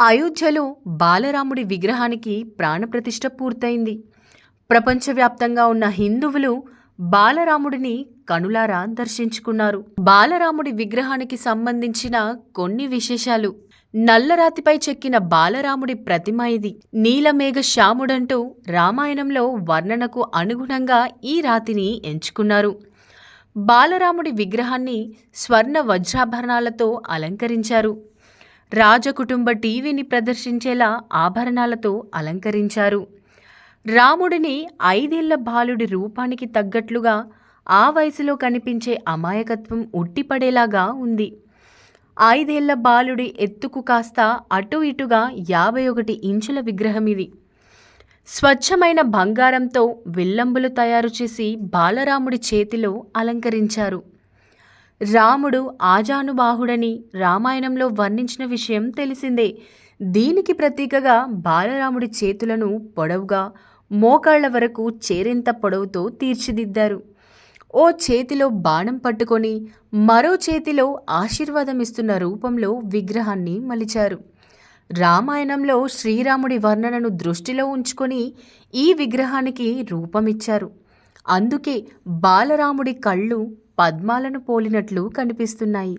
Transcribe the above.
అయోధ్యలో బాలరాముడి విగ్రహానికి ప్రాణప్రతిష్ఠ పూర్తయింది. ప్రపంచవ్యాప్తంగా ఉన్న హిందువులు బాలరాముడిని కనులారా దర్శించుకున్నారు. బాలరాముడి విగ్రహానికి సంబంధించిన కొన్ని విశేషాలు. నల్లరాతిపై చెక్కిన బాలరాముడి ప్రతిమ ఇది. నీలమేఘ శ్యాముడంటూ రామాయణంలో వర్ణనకు అనుగుణంగా ఈ రాతిని ఎంచుకున్నారు. బాలరాముడి విగ్రహాన్ని స్వర్ణ వజ్రాభరణాలతో అలంకరించారు. రాజకుటుంబ టీవీని ప్రదర్శించేలా ఆభరణాలతో అలంకరించారు. రాముడిని ఐదేళ్ళ బాలుడి రూపానికి తగ్గట్లుగా ఆ వయసులో కనిపించే అమాయకత్వం ఉట్టిపడేలాగా ఉంది. ఐదేళ్ళ బాలుడి ఎత్తుకు కాస్త అటు ఇటుగా యాభై ఒకటి ఇంచుల విగ్రహం ఇది. స్వచ్ఛమైన బంగారంతో విల్లంబులు తయారు చేసి బాలరాముడి చేతిలో అలంకరించారు. రాముడు ఆజానుబాహుడని రామాయణంలో వర్ణించిన విషయం తెలిసిందే. దీనికి ప్రతీకగా బాలరాముడి చేతులను పొడవుగా మోకాళ్ళ వరకు చేరేంత పొడవుతో తీర్చిదిద్దారు. ఓ చేతిలో బాణం పట్టుకొని మరో చేతిలో ఆశీర్వాదం ఇస్తున్న రూపంలో విగ్రహాన్ని మలిచారు. రామాయణంలో శ్రీరాముడి వర్ణనను దృష్టిలో ఉంచుకొని ఈ విగ్రహానికి రూపమిచ్చారు. అందుకే బాలరాముడి కళ్ళు పద్మాలను పోలినట్లు కనిపిస్తున్నాయి.